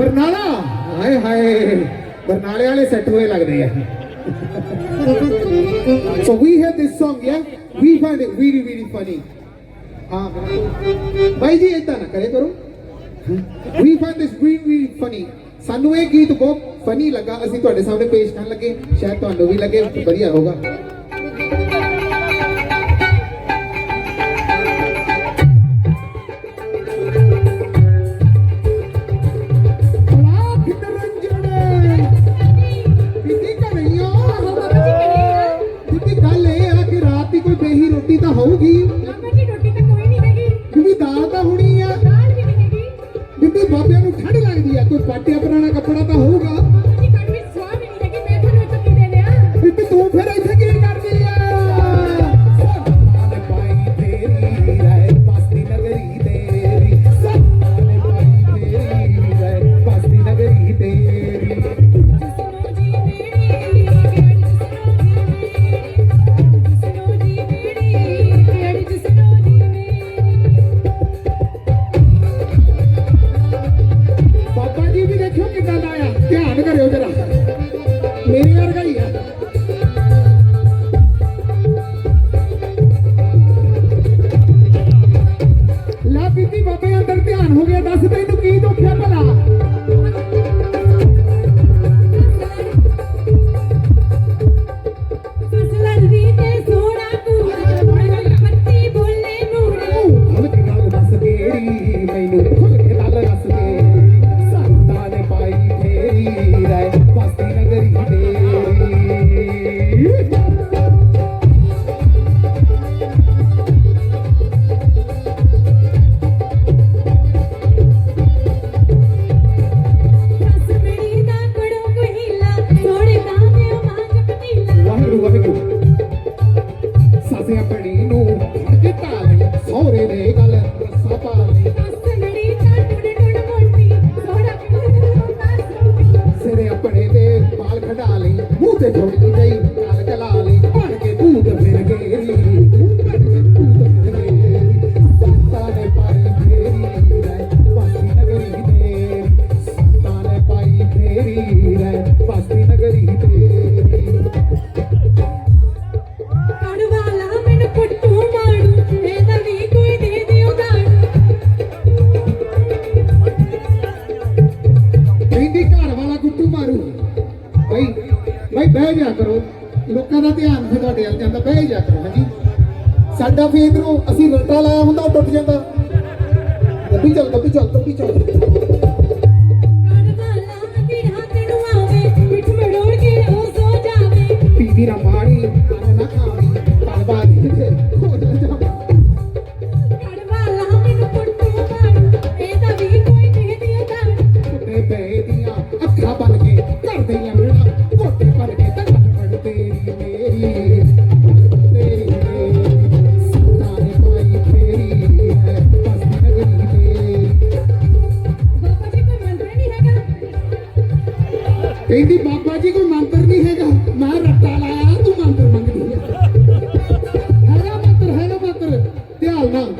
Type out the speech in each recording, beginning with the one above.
ਬਰਨਾਲਾ! ਹਾਏ ਹਾਏ! ਬਰਨਾਲੇ ਵਾਲੇ ਸੈੱਟ ਹੋਏ ਲੱਗਦੇ ਆ। So we heard this song, yeah? We find it really really funny. ਹਾਂ ਬਿਲਕੁਲ। ਬਾਈ ਜੀ ਇਦਾਂ ਨਾ ਕਰੇ ਕਰੋ। We find this really really funny. ਸਾਨੂੰ ਇਹ ਗੀਤ ਬਹੁਤ ਫਨੀ ਲੱਗਾ। ਅਸੀਂ ਤੁਹਾਡੇ ਸਾਹਮਣੇ ਪੇਸ਼ ਕਰਨ ਲੱਗੇ। ਸ਼ਾਇਦ ਤੁਹਾਨੂੰ ਵੀ ਲੱਗੇ, ਵਧੀਆ ਹੋਗਾ ਤਾਂ ਹੋਊਗੀ ਲਾ ਬਾਬੇ ਅੰਦਰ ਧਿਆਨ ਹੋ ਗਿਆ ਦੱਸ ਤੈਨੂੰ ਕੀ ਦੁੱਖਿਆ ਭਲਾ? ਜਾ ਕਰੋ। ਲੋਕਾਂ ਦਾ ਧਿਆਨ ਫਿਰ ਤੁਹਾਡੇ ਵੱਲ ਜਾਂਦਾ ਬਹਿ ਜਾ ਕਰੋ ਹਾਂਜੀ। ਸਾਡਾ ਫੇਰ ਇਧਰੋਂ ਅਸੀਂ ਰਟਾ ਲਾਇਆ ਹੁੰਦਾ ਟੁੱਟ ਜਾਂਦਾ। ਦੱਬੀ ਚੱਲ ਦੱਬੀ ਚੱਲ ਦੱਬੀ ਚੱਲ। ਪੀਦੀ ਨਾ ਬਾਬਾ ਜੀ ਕੋਈ ਮੰਤਰ ਨਹੀਂ ਹੈਗਾ। ਮੈਂ ਰੱਟਾ ਲਾਇਆ, ਤੂੰ ਮੰਤਰ ਮੰਗਦੀ ਹੈ। ਹੈਗਾ ਮੰਤਰ ਹੈਗਾ ਮੰਤਰ। ਧਿਆਨ ਨਾਲ।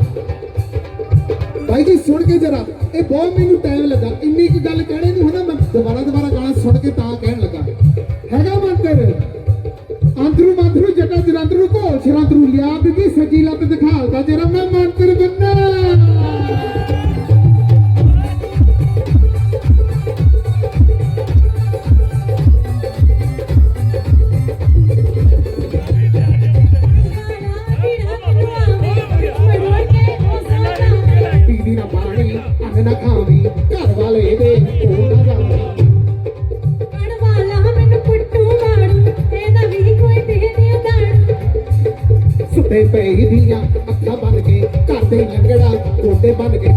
ਭਾਈ ਜੀ, ਸੁਣ ਕੇ ਜਰਾ। ਇਹ ਬਹੁਤ ਮੈਨੂੰ ਟਾਈਮ ਲੱਗਾ। ਇੰਨੀ ਕੁ ਗੱਲ ਕਹਿਣੇ ਨਹੀਂ ਹੁੰਦਾ, ਮੈਂ ਦੁਬਾਰਾ ਦੁਬਾਰਾ ਗਾਣਾ ਸੁਣ ਕੇ ਤਾਂ ਕਹਿਣ ਲੱਗਾ। ਹੈਗਾ ਮੰਤਰ। ਅੰਦਰੂ ਮੰਦਰੂ ਜਟਾ ਜਰੰਦਰੂ ਘੋਲ, ਸ਼ਰੰਦਰੂ ਲਿਆ ਬੀਬੀ ਸੱਜੀ ਲੱਤ ਦਿਖਾਲਦਾ ਜਰਾ ਮੈਂ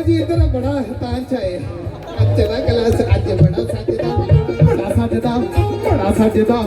देखा जी इधर बड़ा हताश है अच्छा ना कला आज बड़ा साजेदा बड़ा साजेदा बड़ा साजेदा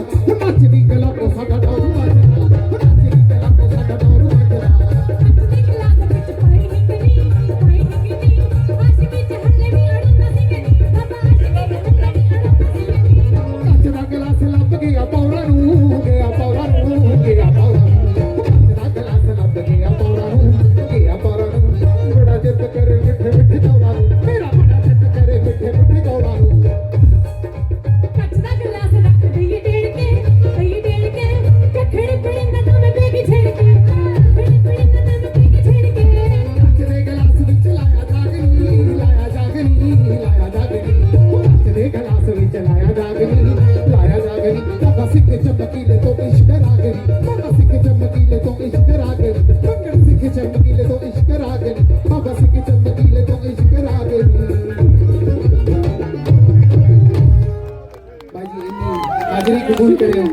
ਕਬੂਲ ਕਰਿਓ।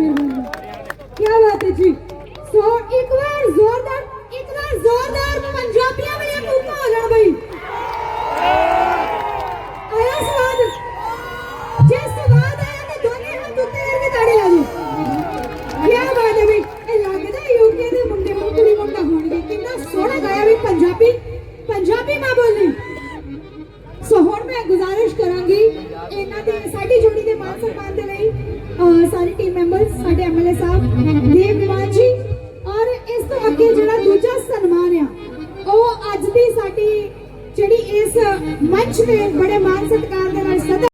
ਕੀ ਬਾਤ ਹੈ ਜੀ। ਸੋ ਇੱਕ ਵਾਰ ਜ਼ੋਰਦਾਰ ਇੱਕ ਵਾਰ ਜ਼ੋਰਦਾਰ ਪੰਜਾਬੀਆਂ ਵਾਲੇ ਕੂਕਾ ਹੋ ਜਾਣ ਬਈ। ਆਇਆ ਸਵਾਦ। ਜੇ ਸਵਾਦ ਆਇਆ ਤੇ ਦੋਨੇ ਹੱਥ ਉੱਤੇ ਕਰਕੇ ਤਾੜੀ ਲਾ ਦਿਓ। ਕੀ ਬਾਤ ਹੈ ਬਈ। ਇਹ ਲੱਗਦਾ ਯੂਕੇ ਦੇ ਮੁੰਡੇ ਨੂੰ ਕੁੜੀ ਮੁੰਡਾ ਹੋਣਗੇ। ਕਿੰਨਾ ਸੋਹਣਾ ਗਾਇਆ ਵੀ ਪੰਜਾਬੀ। ਪੰਜਾਬੀ ਮਾਂ ਬੋਲੀ। ਸੋ ਹੁਣ ਮੈਂ ਗੁਜ਼ਾਰਿਸ਼ ਕਰਾਂਗੀ, ਇਹਨਾਂ ਦੀ ਸਾਰੇ ਟੀਮ ਮੈਂਬਰ ਸਾਡੇ ਐਮਐਲਏ ਸਾਹਿਬ, ਦੇਵ ਨਿਵਾਨ ਜੀ, ਔਰ ਇਸ ਤੋਂ ਅੱਗੇ ਜਿਹੜਾ ਦੂਜਾ ਸਨਮਾਨ ਆ, ਉਹ ਅੱਜ ਦੀ ਸਾਡੀ ਜਿਹੜੀ ਇਸ ਮੰਚ ਤੇ ਬੜੇ ਮਾਨ ਸਤਿਕਾਰ ਦੇ